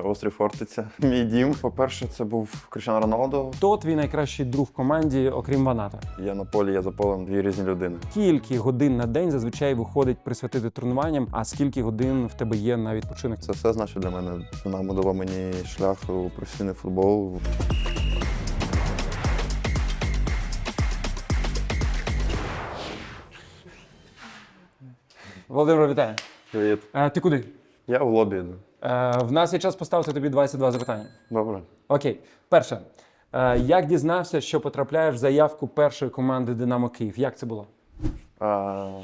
Острів Фортиця. Мій дім. По-перше, це був Кришан Роналдо. Хто твій найкращий друг в команді, окрім Ваната? Я на полі, я за полем дві різні людини. Скільки годин на день зазвичай виходить присвятити тренуванням, а скільки годин в тебе є на відпочинок? Це все значить для мене. Вона дала мені шлях у професійний футбол. Володимир, вітаю. Привіт. Е, ти куди? Я в лобі йду. Е, в нас є час поставити тобі 22 запитання. Добре. Окей, перше. Е, як дізнався, що потрапляєш в заявку першої команди Динамо Київ? Як це було? А,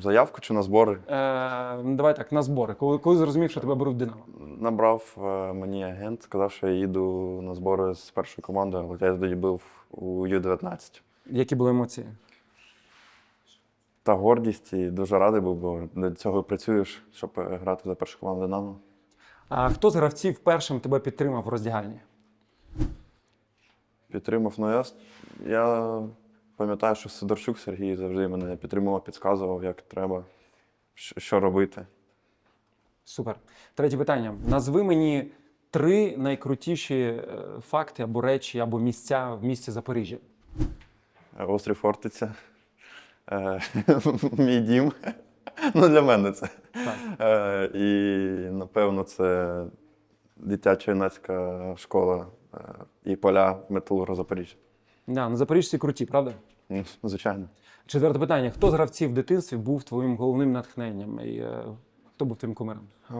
заявку чи на збори? Е, ну, давай так, на збори. Коли, коли зрозумів, що тебе беруть в Динамо? Набрав е, мені агент, сказав, що я їду на збори з першою командою, але я тоді був у Ю-19. Які були емоції? Та гордість і дуже радий був, бо для цього працюєш, щоб е, грати за першу команду Динамо. А хто з гравців першим тебе підтримав в роздягальні? Підтримав. Ну я, я пам'ятаю, що Сидорчук Сергій завжди мене підтримував, підказував, як треба, що, що робити. Супер. Третє питання. Назви мені три найкрутіші е, факти або речі, або місця в місті Запоріжжя. Е, Острів Фортиця. Е, Мій дім. Ну, для мене це. Так. Е, І, напевно, це дитяча юнацька школа е, і поля металурга Запоріжжя. Да, на Запоріжці круті, правда? Ну, Звичайно. Четверте питання. Хто з гравців в дитинстві був твоїм головним натхненням? І хто був твоїм кумиром? Е,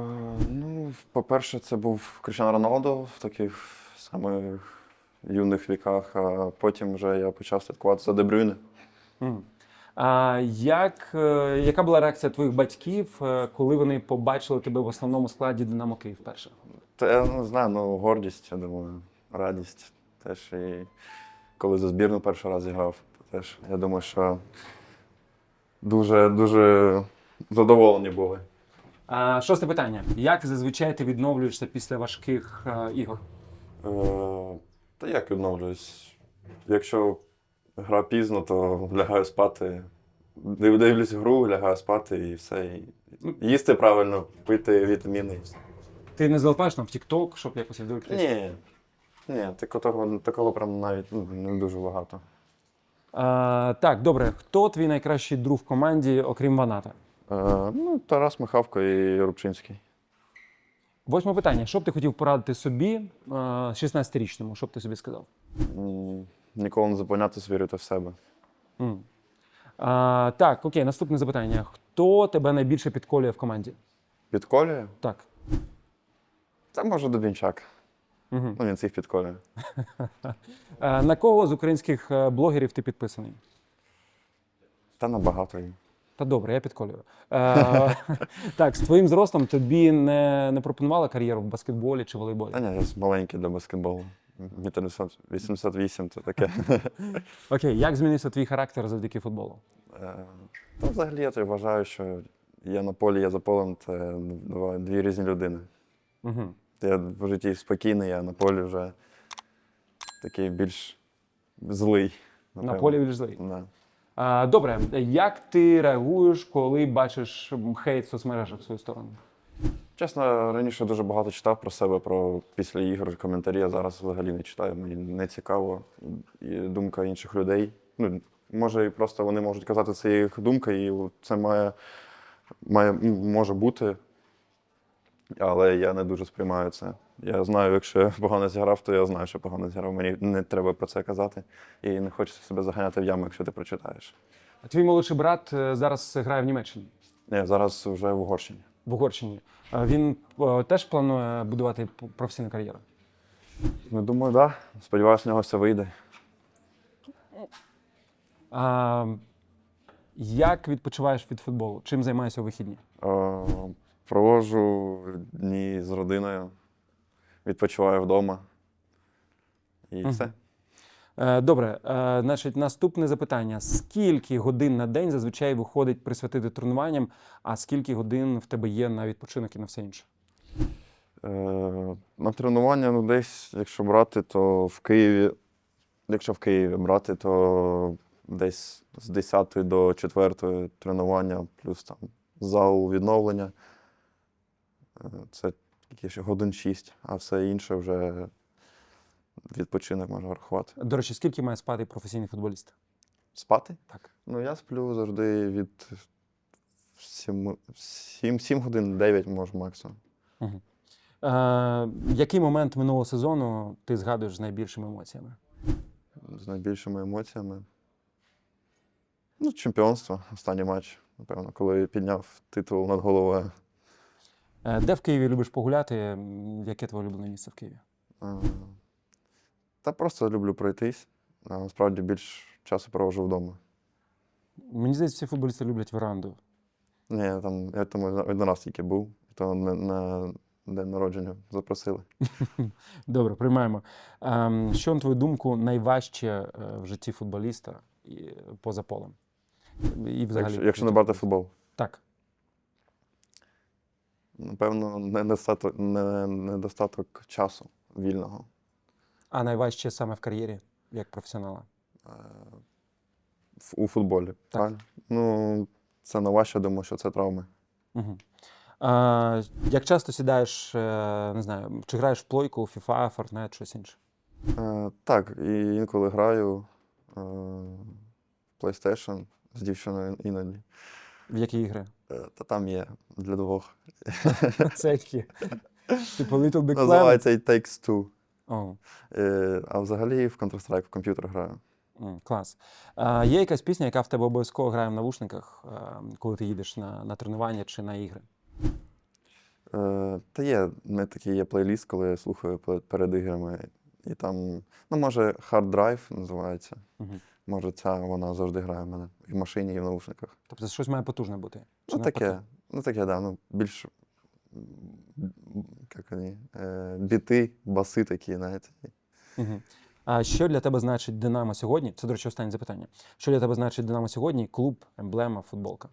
Ну, по-перше, це був Кришан Роналдо в таких самих юних віках, а потім вже я почав слідкувати за Дебрюйне. Мгм. А як, е, яка була реакція твоїх батьків, е, коли вони побачили тебе в основному складі Динамо Київ перше? Та я не знаю, ну гордість, я думаю, радість теж. І коли за збірну перший раз зіграв, то теж я думаю, що дуже дуже задоволені були. А, шосте питання. Як зазвичай ти відновлюєшся після важких е, ігор? Е, та як відновлююсь? Якщо гра пізно, то лягаю спати. Див- Дивлюсь гру, лягаю спати і все. І їсти правильно, пити вітаміни і все. Ти не залипаєш там в TikTok, щоб якось відволіктися? Ні. Ні, такого, такого прям навіть ну, не дуже багато. А, так, добре. Хто твій найкращий друг в команді, окрім Ваната? Е, ну, Тарас Михавко і Рубчинський. Восьме питання. Що б ти хотів порадити собі, е, 16-річному? Що б ти собі сказав? М, Ніколи не зупинятися, вірити в себе. М. А, так, окей, наступне запитання. Хто тебе найбільше підколює в команді? Підколює? Так. Це може Дубінчак. Угу. Ну, він всіх підколює. А, на кого з українських е, блогерів ти підписаний? Та набагато. їм. Та добре, я підколюю. Е, так, з твоїм зростом тобі не, не пропонували кар'єру в баскетболі чи волейболі? Та ні, я маленький для баскетболу. Мітр 88 це таке. Окей, як змінився твій характер завдяки футболу? Е, Та взагалі я вважаю, що я на полі, я за полем це дві різні людини. Угу. Я в житті спокійний, а на полі вже такий більш злий. На полі більш злий. Да. А, добре, як ти реагуєш, коли бачиш хейт в соцмережах в свою сторону? Чесно, раніше дуже багато читав про себе, про після ігор, коментарі. А зараз взагалі не читаю. Мені не цікаво. І думка інших людей. Ну, може, і просто вони можуть казати, це їх думка, і це має, має може бути. Але я не дуже сприймаю це. Я знаю, якщо я погано зіграв, то я знаю, що погано зіграв. Мені не треба про це казати. І не хочеться себе заганяти в яму, якщо ти прочитаєш. А Твій молодший брат е, зараз грає в Німеччині, Ні, зараз вже в Угорщині. В Угорщині. Він е, теж планує будувати професійну кар'єру. Ну, думаю, так. Да. Сподіваюся, в нього все вийде. А, як відпочиваєш від футболу? Чим займаєшся у вихідні? Е, Проводжу дні з родиною, відпочиваю вдома. І Мгм. все. Е, Добре, е, значить, наступне запитання: скільки годин на день зазвичай виходить присвятити тренуванням, а скільки годин в тебе є на відпочинок і на все інше? Е, На тренування, ну, десь, якщо брати, то в Києві, якщо в Києві брати, то десь з 10 до 4 тренування, плюс там зал відновлення. Це годин 6, а все інше вже відпочинок можна рахувати. До речі, скільки має спати професійний футболіст? Спати? Так. Ну, я сплю завжди від 7, 7, 7 годин, 9 може максимум. Е, який момент минулого сезону ти згадуєш з найбільшими емоціями? З найбільшими емоціями. Ну, чемпіонство, останній матч, напевно, коли підняв титул над головою. Е, де в Києві любиш погуляти? Яке твоє улюблене місце в Києві? Е, Та просто люблю пройтись. А насправді більш часу провожу вдома. Мені здається, всі футболісти люблять веранду. Ні, я там, я там один раз тільки був, і то на, на день народження запросили. Добре, приймаємо. Ем, що, на твою думку, найважче е, в житті футболіста поза полем? І взагалі, Якщо, якщо не брати футбол. Так. Напевно, недостаток, недостаток часу вільного. А найважче саме в кар'єрі, як професіонала. е, у футболі. Правильно? Ну, це найважче, думаю, що це травми. Угу. А, як часто сідаєш, е, не знаю, чи граєш в плойку, FIFA, Fortnite, щось інше? Е, так, і інколи граю е, в PlayStation з дівчиною іноді. В які ігри? Е, та там є для двох. Це які? Типу Little Big Planet? Називається It Takes Two. Е, а взагалі в Counter-Strike в комп'ютер граю. клас. А, є якась пісня, яка в тебе обов'язково грає в навушниках, е, коли ти їдеш на, на тренування чи на ігри? Е, та є, у мене такий є плейліст, коли я слухаю перед іграми. І там, ну, може, Hard Drive називається. Мгм. Може, ця вона завжди грає в мене і в машині, і в наушниках. Тобто це щось має потужне бути. Чи Ну, таке, ну таке, да, ну, більш м, як вони, е, біти, баси такі, знаєте. А що для тебе значить Динамо сьогодні? Це, до речі, останнє запитання. Що для тебе значить Динамо сьогодні? Клуб, емблема, футболка?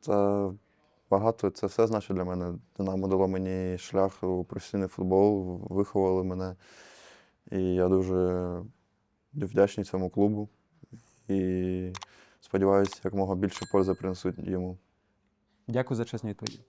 Це багато, це все значить для мене. Динамо дало мені шлях у професійний футбол, виховали мене. І я дуже вдячний цьому клубу. І сподіваюся, якомога більше пользи принесуть йому. Дякую за чесні відповіді.